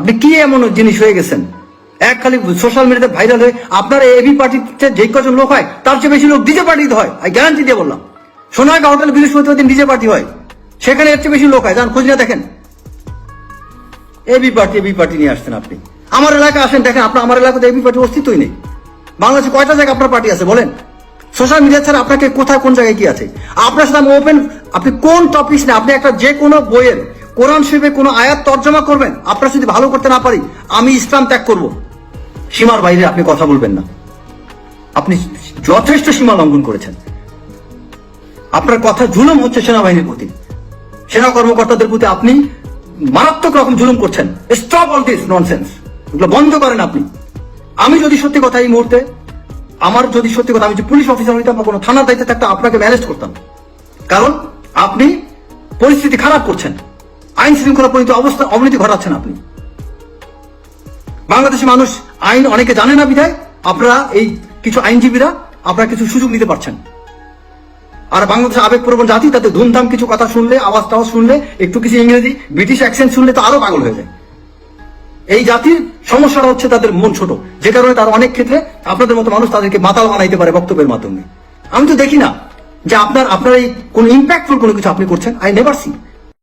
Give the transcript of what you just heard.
আপনি কি এমন জিনিস হয়ে গেছেন? এক খালি সোশ্যাল মিডিয়াতে ভাইরাল হয়ে আপনার এবি পার্টিতে যে কজন লোক হয়, তার চেয়ে বেশি লোক ডিজে পার্টিতে হয়, আমি গ্যারান্টি দিয়ে বললাম। সোনাগা হোটেল বৃহস্পতিবার দিন ডিজে পার্টি হয়। সেখানে এর চেয়ে বেশি লোক হয়, যান, খোঁজ না দেখেন। এবি পার্টি এবি পার্টি নিয়ে আসছেন আপনি। আমার এলাকায় আসেন, দেখেন, আপনার, আমার এলাকাতে এবি পার্টি অস্তিত্বই নেই। বাংলাদেশে কয়টা জায়গায় আপনার পার্টি আছে, বলেন? সোশ্যাল মিডিয়া ছাড়া আপনাকে কোথায়, কোন জায়গায় কি আছে? আপনার সাথে আমি ওপেন আপনি কোন টপিক আপনি একটা যে কোনো বইয়ের কোরআন শরীফে কোনো আয়াত তর্জমা করবেন? আপনার যদি ভালো করতে না পারি, আমি ইসলাম ত্যাগ করব। সীমার বাইরে আপনি কথা বলবেন না। আপনি যথেষ্ট সীমা লঙ্ঘন করেছেন। আপনার কথা জুলুম হচ্ছে সেনাবাহিনীর প্রতি। সেনা কর্মকর্তাদের প্রতি আপনি মারাত্মক রকম জুলুম করছেন। স্টপ অল দিস ননসেন্স এগুলো বন্ধ করেন আপনি। আমি যদি সত্যি কথা এই মুহূর্তে, আমার যদি সত্যি কথা, আমি যদি পুলিশ অফিসার হইতাম বা কোনো থানার দায়িত্বে থাকতাম, আপনাকে ম্যানেজ করতাম। কারণ আপনি পরিস্থিতি খারাপ করছেন। আইন শৃঙ্খলা পরিণত অবস্থা অবনতি ঘটাচ্ছেন আপনি। বাংলাদেশের মানুষ আইন অনেকে জানে না বিধায়, আপনারা এই কিছু আইনজীবীরা আপনারা কিছু সুযোগ নিতে পারছেন। আর বাংলাদেশের আবেগপ্রবণ জাতি, তাতে ধুমধাম কিছু কথা শুনলে আওয়াজ টাওয়াজ শুনলে, একটু কিছু ইংরেজি, ব্রিটিশ অ্যাকসেন্ট শুনলে তো আরও পাগল হয়ে যায়। এই জাতির সমস্যাটা হচ্ছে তাদের মন ছোট, যে কারণে তারা অনেক ক্ষেত্রে আপনাদের মতো মানুষ তাদেরকে মাতাল বানাইতে পারে বক্তব্যের মাধ্যমে। আমি তো দেখি না যে আপনার আপনার এই কোন ইম্প্যাক্টফুল কোনো কিছু আপনি করছেন আই নেভার সি